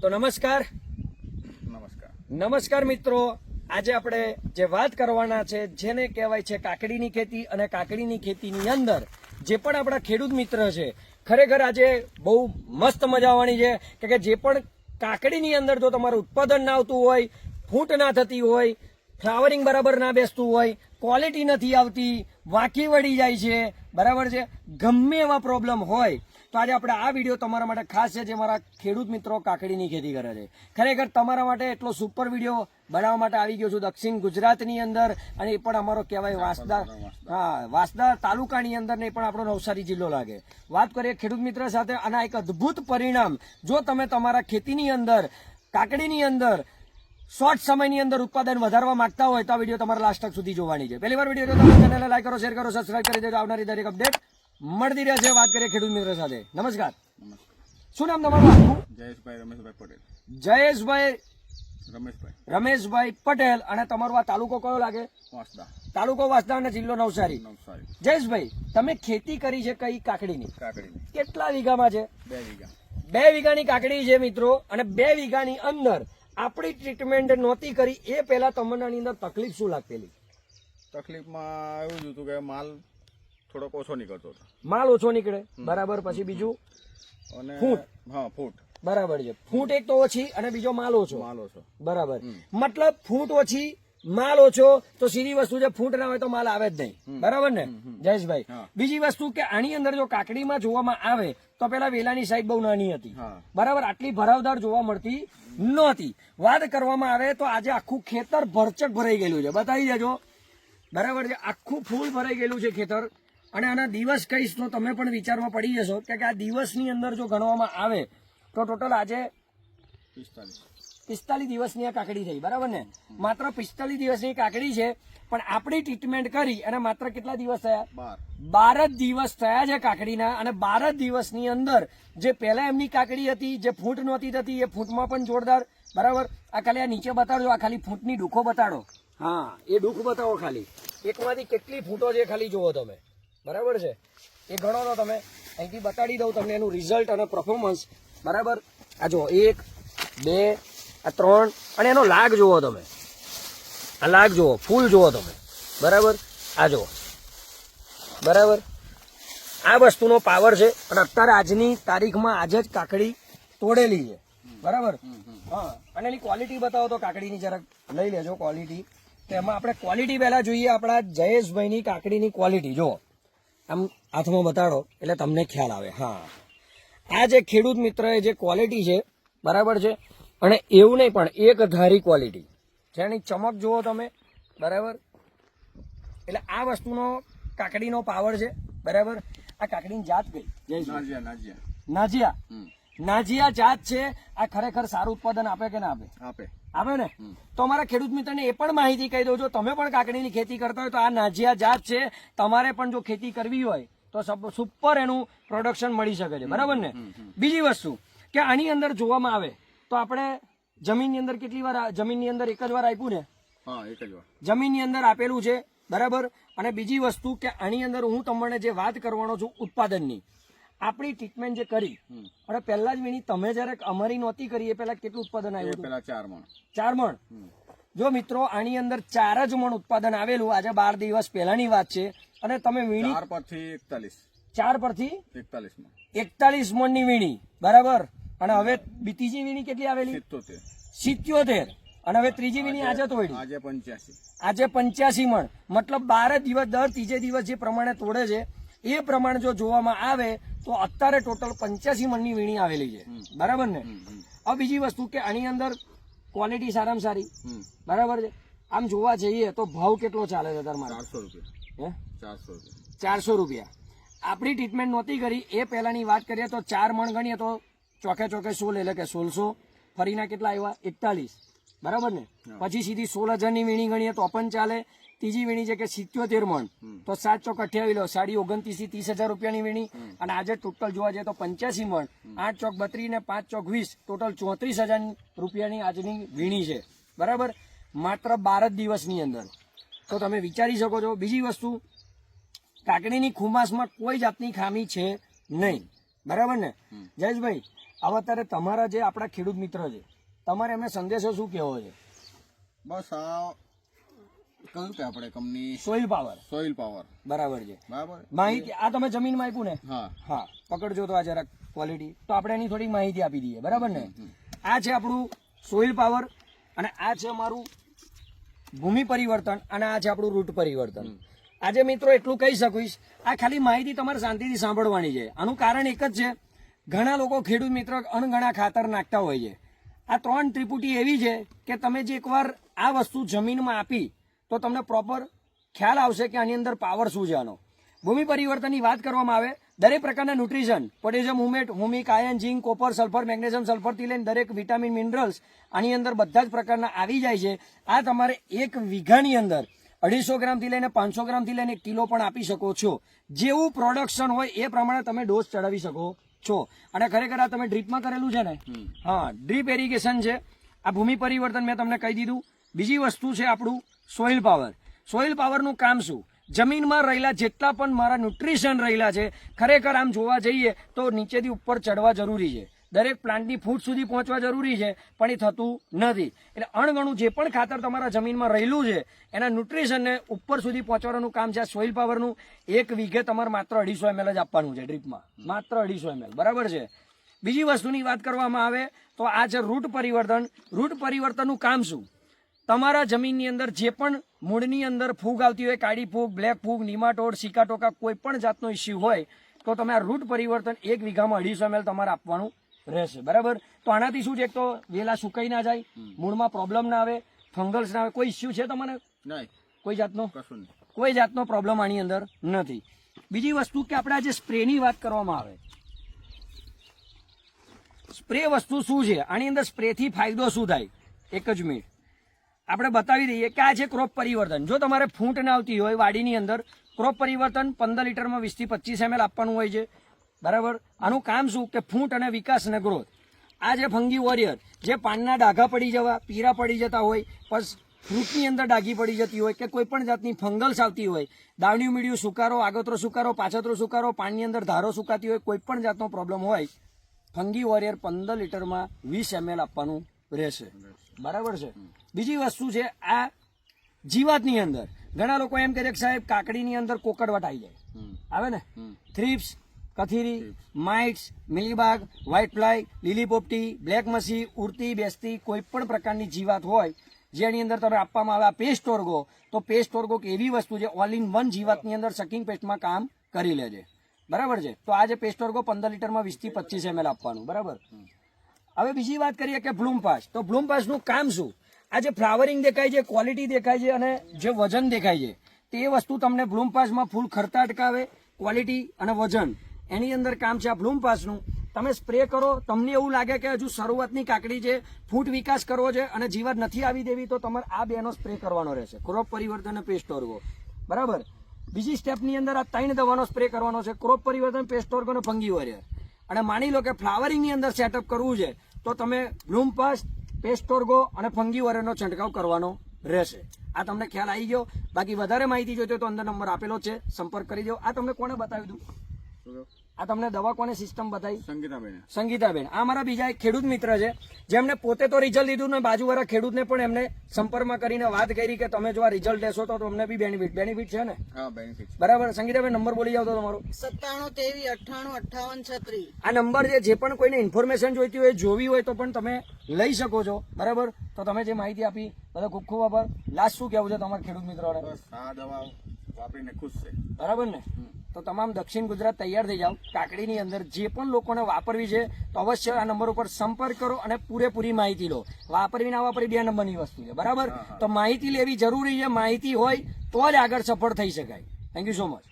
તો નમસ્કાર. નમસ્કાર. નમસ્કાર મિત્રો. આજે આપણે જે વાત કરવાના છે જેને કહેવાય છે કાકડીની ખેતી અને કાકડીની ખેતીની અંદર જે પણ આપણા ખેડૂત મિત્ર છે ખરેખર આજે બહુ મસ્ત મજા આવવાની છે. કે કે જે પણ કાકડીની અંદર જો તમારું ઉત્પાદન ના આવતું હોય ફૂટ ના થતી હોય ફ્લાવરિંગ બરાબર ના બેસતું હોય ક્વોલિટી નથી આવતી વાંકી વળી જાય છે. બરાબર છે? ગમે એવા પ્રોબ્લેમ હોય તો આજે આપણે આ વીડિયો તમારા માટે ખાસ છે જે મારા ખેડૂત મિત્રો કાકડીની ખેતી કરે છે. ખરેખર તમારા માટે એટલો સુપર વીડિયો બનાવવા માટે આવી ગયો છું દક્ષિણ ગુજરાતની અંદર અને એ પણ અમારો કહેવાય વાસદા હા વાસદા તાલુકાની અંદર ને પણ આપણો નવસારી જિલ્લો લાગે. વાત કરીએ ખેડૂત મિત્ર સાથે અને એક અદ્ભુત પરિણામ. જો તમે તમારા ખેતીની અંદર કાકડીની અંદર શોર્ટ સમયની અંદર ઉત્પાદન વધારવા માંગતા હોય તો આ વીડિયો તમારે લાસ્ટ તક સુધી જોવાની છે. પહેલી વાર વીડિયો તમે ચેનલને લાઈક કરો શેર કરો સબસ્ક્રાઈબ કરી દેજો. આવનારી દરેક અપડેટ મળતી છે વાત કરીએ ખેડૂત મિત્ર સાથે. નમસ્કાર. નમસ્કાર. શું નામ તમારું? જયેશભાઈ રમેશભાઈ પટેલ. જયેશભાઈ રમેશભાઈ. રમેશભાઈ પટેલ. અને તમારો આ તાલુકો કયો લાગે? વાંસદા. તાલુકો વાંસદા અને જિલ્લો નવસારી. નવસારી. જયેશભાઈ તમે ખેતી કરી છે કઈ કાકડીની? કાકડીની. કેટલા વીઘામાં છે? બે વીઘા. બે વીઘાની કાકડી છે મિત્રો. અને બે વીઘાની અંદર આપણી ટ્રીટમેન્ટ નહોતી કરી. એ પહેલા તમને આની અંદર તકલીફ શું લાગતેલી તકલીફમાં એવું જ હતું કે માલ થોડોક ઓછો નીકળતો હતો. માલ ઓછો નીકળે. બરાબર પછી બીજું? અને ફૂટ? હા ફૂટ. બરાબર છે. ફૂટ એક તો ઓછી અને બીજો માલ ઓછો. માલ ઓછો. બરાબર. મતલબ ફૂટ ઓછી માલ ઓછો તો સીધી વસ્તુ છે ફૂટ ના હોય તો માલ આવે જ નહીં. બરાબર ને? જયેશભાઈ બીજી વસ્તુ કે આની અંદર જો કાકડીમાં જોવામાં આવે તો પેલા વેલાની સાઈડ બહુ નાની હતી. બરાબર આટલી ભરાવદાર જોવા મળતી નહોતી. વાત કરવામાં આવે તો આજે આખું ખેતર ભરચક ભરાઈ ગયેલું છે. બતાવી દેજો. બરાબર છે આખું ફૂલ ભરાઈ ગયેલું છે ખેતર. અને આના દિવસ કહીશ તો તમે પણ વિચારમાં પડી જશો કે આ દિવસની અંદર જો ગણવામાં આવે તો ટોટલ આજે પિસ્તાલીસ દિવસની આ કાકડી થઈ બરાબર ને? માત્ર પિસ્તાલીસ દિવસની કાકડી છે પણ આપણી ટ્રીટમેન્ટ કરી અને માત્ર કેટલા દિવસ થયા? બાર. જ દિવસ થયા છે કાકડીના અને બાર જ દિવસની અંદર જે પહેલા એમની કાકડી હતી જે ફૂટ નહોતી થતી એ ફૂટમાં પણ જોરદાર બરાબર? આ ખાલી આ નીચે બતાડો આ ખાલી ફૂટની ડૂખો બતાડો. હા એ ડૂખ બતાવો ખાલી. એકમાંથી કેટલી ફૂટો છે ખાલી જુઓ તમે. બરાબર છે? એ ગણો તો તમે. અહીંથી બતાડી દઉં તમને એનું રિઝલ્ટ અને પરફોર્મન્સ બરાબર? આ જુઓ એક બે આ ત્રણ અને એનો લાગ જુઓ તમે. આ લાગ જુઓ ફૂલ જુઓ તમે. બરાબર? આ જુઓ. બરાબર? આ વસ્તુનો પાવર છે અને અત્યારે આજની તારીખમાં આજે જ કાકડી તોડેલી છે. બરાબર? હા. અને એની ક્વોલિટી બતાવો તો કાકડીની જરાક. લઈ લેજો ક્વોલિટી તો એમાં આપણે ક્વોલિટી પહેલાં જોઈએ આપણા જયેશભાઈની કાકડીની ક્વોલિટી જો આમ હાથમાં બતાડો એટલે તમને ખ્યાલ આવે. હા. આ જે ખેડૂત મિત્રએ જે ક્વોલિટી છે બરાબર છે? અને એવું નહીં પણ એક ધારી ક્વોલિટી જેની ચમક જુઓ તમે બરાબર? એટલે આ વસ્તુનો કાકડીનો પાવર છે બરાબર? આ કાકડીની જાત ગઈ નાજિયા નાજિયા. નાજિયા. નાજિયા જાત છે. આ ખરેખર સારું ઉત્પાદન આપે કે ના આપે? આપે. આપે ને? તો અમારા ખેડૂત મિત્રને એ પણ માહિતી કહી દઉં જો તમે પણ કાકડીની ખેતી કરતા હોય તો આ નાજીયા જાત છે. તમારે પણ જો ખેતી કરવી હોય તો સુપર એનું પ્રોડક્શન મળી શકે છે. બરાબર ને? બીજી વસ્તુ કે આની અંદર જોવામાં આવે તો આપણે જમીનની અંદર કેટલી વાર જમીનની અંદર એક જ વાર આપ્યું ને? જમીનની અંદર આપેલું છે. બરાબર? અને બીજી વસ્તુ કે આની અંદર હું તમને જે વાત કરવાનો છું ઉત્પાદનની. આપણી ટ્રીટમેન્ટ જે કરી અને પહેલા જ વીણી તમે જયારે અમારી નહોતી કરી એ પહેલા કેટલું ઉત્પાદન આવ્યું પેલા ચાર મણ. ચાર મણ? જો મિત્રો આની અંદર ચાર જ મણ ઉત્પાદન આવેલું આજે બાર દિવસ પહેલાની વાત છે. અને તમે વીણી ચાર પરથી એકતાલીસ. ચાર પરથી એકતાલીસ મણ. એકતાલીસ મણની વીણી બરાબર? અને હવે બી- ત્રીજી વીણી કેટલી આવેલી? સિત્તોતેર. સિત્યોતેર. અને હવે ત્રીજી વીણી આજે તોડી આજે પંચ્યાસી. આજે પંચ્યાસી મણ. મતલબ બાર દિવસ દર ત્રીજે દિવસ જે પ્રમાણે તોડે છે એ પ્રમાણે જો જોવામાં આવે તો અત્યારે ટોટલ પંચ્યાસી મણની વીણી આવેલી છે. બરાબર ને? હવે બીજી વસ્તુ કે આની અંદર ક્વોલિટી સારામાં સારી. બરાબર છે? આમ જોવા જઈએ તો ભાવ કેટલો ચાલે છે તમારે ચારસો રૂપિયા. હે? ચારસો રૂપિયા. ચારસો રૂપિયા. આપણી ટ્રીટમેન્ટ નહોતી કરી. એ પહેલાની વાત કરીએ તો ચાર મણ ગણીએ તો ચોકે ચોકે સોળ એટલે કે સોળસો. ફરીના કેટલા આવ્યા? એકતાલીસ. બરાબર ને? પછી સીધી સોળ હજારની વીણી ગણીએ તો પણ ચાલે. ત્રીજી વીણી છે કે સિત્યોતેર મણ. તો સાત ચોક અઠ્યાવી લો. સાડી ઓગણત્રીસથી ત્રીસ હજાર રૂપિયાની વીણી અને આજે ટોટલ જોવા જઈએ તો પંચ્યાસી મણ. આઠ ચોક બત્રીસ ને પાંચ ચોક વીસ. ટોટલ ચોત્રીસ હજાર રૂપિયાની આજની વીણી છે. બરાબર? માત્ર બાર જ દિવસની અંદર. તો તમે વિચારી શકો છો બીજી વસ્તુ કાકડીની ખુમાસમાં કોઈ જાતની ખામી છે નહીં. બરાબર ને? જયેશભાઈ હવે અત્યારે તમારા જે આપણા ખેડૂત મિત્ર છે તમારે એમને સંદેશો શું કહેવો છે? બસ આ કયું કે આપણે company? Soil power soil power બરાબર છે. બરાબર? માહિતી આ તમે જમીનમાં આપ્યું ને? હા. હા પકડજો તો આ જરાક ક્વોલિટી તો આપણે એની થોડીક માહિતી આપી દઈએ બરાબર ને? આ છે આપણું સોઇલ પાવર અને આ છે અમારું ભૂમિ પરિવર્તન અને આ છે આપણું રૂટ પરિવર્તન. આજે મિત્રો એટલું કહી શકીશ આ ખાલી માહિતી તમારે શાંતિથી સાંભળવાની છે. આનું કારણ એક જ છે ઘણા લોકો ખેડૂત મિત્રો અણઘણા ખાતર નાખતા હોય છે. આ ત્રણ ત્રિપુટી એવી છે કે તમે જે એકવાર આ વસ્તુ જમીનમાં આપી તો તમને પ્રોપર ખ્યાલ આવશે કે આની અંદર પાવર શું છે આનો. ભૂમિ પરિવર્તનની વાત કરવામાં આવે દરેક પ્રકારના nutrition potassium humate humic ion zinc copper sulphur magnesium સલ્ફરથી લઈને દરેક વિટામિન મિનરલ્સ આની અંદર બધા જ પ્રકારના આવી જાય છે. આ તમારે એક વીઘાની અંદર અઢીસો ગ્રામથી લઈને પાંચસો ગ્રામથી લઈને એક કિલો પણ આપી શકો છો. જેવું પ્રોડક્શન હોય એ પ્રમાણે તમે ડોઝ ચડાવી શકો છો. અને ખરેખર આ તમે ડ્રીપમાં કરેલું છે ને? હા ડ્રીપ એરિગેશન છે. આ ભૂમિ પરિવર્તન મેં તમને કહી દીધું. બીજી વસ્તુ છે આપણું સોઇલ પાવર સોઇલ પાવરનું કામ શું? જમીનમાં રહેલા જેટલા પણ મારા ન્યુટ્રિશન રહેલા છે, ખરેખર આમ જોવા જઈએ તો નીચેથી ઉપર ચડવા જરૂરી છે. દરેક પ્લાન્ટની ફૂટ સુધી પહોંચવા જરૂરી છે, પણ એ થતું નથી. એટલે અણગણું જે પણ ખાતર તમારા જમીનમાં રહેલું છે, એના ન્યુટ્રિશનને ઉપર સુધી પહોંચવાનું કામ છે આ સોઇલ પાવરનું એક વીઘે તમારે માત્ર અઢીસો એમએલ જ આપવાનું છે ડ્રીપમાં માત્ર અઢીસો એમએલ બરાબર છે? બીજી વસ્તુની વાત કરવામાં આવે તો આ છે રૂટ પરિવર્તન. રૂટ પરિવર્તનનું કામ શું? તમારા જમીનની અંદર જે પણ મૂળની અંદર ફૂગ આવતી હોય કાળી ફૂગ બ્લેક ફૂગ નિમાટોડ સિકાટોકા કોઈ પણ જાતનો ઇસ્યુ હોય તો તમે આ રૂટ પરિવર્તન એક વીઘામાં અઢીસો એમએલ તમારે આપવાનું રહેશે. બરાબર? તો આનાથી શું છે? એક તો વેલા સુકાઈ ના જાય મૂળમાં પ્રોબ્લેમ ના આવે ફંગલ્સ ના આવે કોઈ ઇસ્યુ છે તમને કોઈ જાતનો? કોઈ જાતનો પ્રોબ્લેમ આની અંદર નથી. બીજી વસ્તુ કે આપણે આજે સ્પ્રેની વાત કરવામાં આવે. સ્પ્રે વસ્તુ શું છે? આની અંદર સ્પ્રેથી ફાયદો શું થાય? એક જ મિનિટ. આપણે બતાવી દઈએ કે આ છે ક્રોપ પરિવર્તન. જો તમારે ફૂંટ ના આવતી હોય, વાડીની અંદર, ક્રોપ પરિવર્તન પંદર લીટરમાં વીસથી પચીસ એમએલ આપવાનું હોય છે. બરાબર? આનું કામ શું? કે ફૂંટ અને વિકાસ અને ગ્રોથ. આ જે ફંગી વોરિયર, જે પાનના ડાઘા પડી જવા, પીરા પડી જતા હોય પછી ફ્રૂટની અંદર ડાઘી પડી જતી હોય કે કોઈ પણ જાતની ફંગલ્સ આવતી હોય, દાવણિયું, મીડિયું, સુકારો, આગતરો સુકારો, પાછતરો સુકારો પાણીની અંદર ધારો સુકાતી હોય, કોઈ પણ જાતનો પ્રોબ્લેમ હોય, ફંગી વોરિયર પંદર લીટરમાં વીસ એમએલ આપવાનું રહેશે. બરાબર છે? બીજી વસ્તુ છે આ જીવાતની અંદર. ઘણા લોકો એમ કહે છે કે સાહેબ કાકડીની અંદર કોકડવટ આવી જાય. આવે ને. થ્રીપ્સ કથીરી માઇટ્સ મિલીબાગ વ્હાઇટ ફ્લાય લીલી પોપટી બ્લેક મસી ઉડતી બેસતી કોઈ પણ પ્રકારની જીવાત હોય જેની અંદર તમે આપવામાં આવે આ પેસ્ટ ઓર્ગો તો પેસ્ટ ઓર્ગો એક એવી વસ્તુ છે ઓલ ઇન વન જીવાતની અંદર સકિંગ પેસ્ટમાં કામ કરી લે છે. બરાબર છે? તો આ જે પેસ્ટ ઓર્ગો પંદર લીટરમાં વીસથી પચીસ એમએલ આપવાનું. બરાબર? હવે બીજી વાત કરીએ કે બ્લૂમ પાસ તો બ્લૂમ પાસનું કામ શું? આ જે ફ્લાવરિંગ દેખાય છે ક્વોલિટી દેખાય છે અને જે વજન દેખાય છે, તે વસ્તુ તમને બ્લૂમ પાસમાં ફૂલ ખરતા અટકાવે ક્વોલિટી અને વજન. એની અંદર કામ છે આ બ્લૂમ પાસનું તમે સ્પ્રે કરો, તમને એવું લાગે કે હજુ શરૂઆતની કાકડી છે, ફૂટ વિકાસ કરવો છે અને જીવન નથી આવી દેવી, તો તમારે આ બેનો સ્પ્રે કરવાનો રહેશે. ક્રોપ પરિવર્તન અને પેસ્ટ ઓર્ગો બરાબર? બીજી સ્ટેપની અંદર આ ત્રણ દવાનો સ્પ્રે કરવાનો છે. ક્રોપ પરિવર્તન પેસ્ટ ઓર્ગો અને ફંગી અને માની લો કે ફ્લાવરિંગની અંદર સેટઅપ કરવું છે તો તમે બ્લૂમ પાસ્ટ પેસ્ટોર્ગો અને ફંગી વોરિયરનો છંટકાવ કરવાનો રહેશે. આ તમને ખ્યાલ આવી ગયો. બાકી વધારે માહિતી જોઈતી તો અંદર નંબર આપેલો છે. સંપર્ક કરી દો. આ તમને કોને બતાવી કહ્યું? આ તમને દવા કોને સિસ્ટમ બતાવી. સંગીતાબેન. સંગીતાબેન. આ મારા બીજા એક ખેડૂત મિત્ર છે જેમને પોતે તો રિઝલ્ટ લીધું ને બાજુવાળા ખેડૂતને પણ એમને સંપર્કમાં કરીને વાત કરી કે તમે જો આ રિઝલ્ટ લેશો તો તમને બી બેનિફિટ બેનિફિટ છે ને? બરાબર. સંગીતાબેન નંબર બોલી જાવ તો તમારો. સત્તાણું તેવી અઠ્ઠાણું અઠ્ઠાવન છત્રીસ. આ નંબર છે જે પણ કોઈને ઇન્ફોર્મેશન જોઈતી હોય જોવી હોય તો પણ તમે લઈ શકો છો. બરાબર? તો તમે જે માહિતી આપી બધા ખૂબ ખૂબ આભાર. લાસ્ટ શું કહેવું છે તમારા ખેડૂત મિત્રોને? બસ આ દવા વાપરીને ખુશ છે. બરાબર ને? તો તમામ દક્ષિણ ગુજરાત તૈયાર થઈ જાઓ. કાકડીની અંદર જે પણ લોકોને વાપરવી છે તો અવશ્ય આ નંબર ઉપર સંપર્ક કરો અને પૂરેપૂરી માહિતી લો. વાપરવી ના વાપરવી બે નંબરની વસ્તુ છે બરાબર? તો માહિતી લેવી જરૂરી છે માહિતી હોય તો જ આગળ સફળ થઈ શકાય. Thank you so much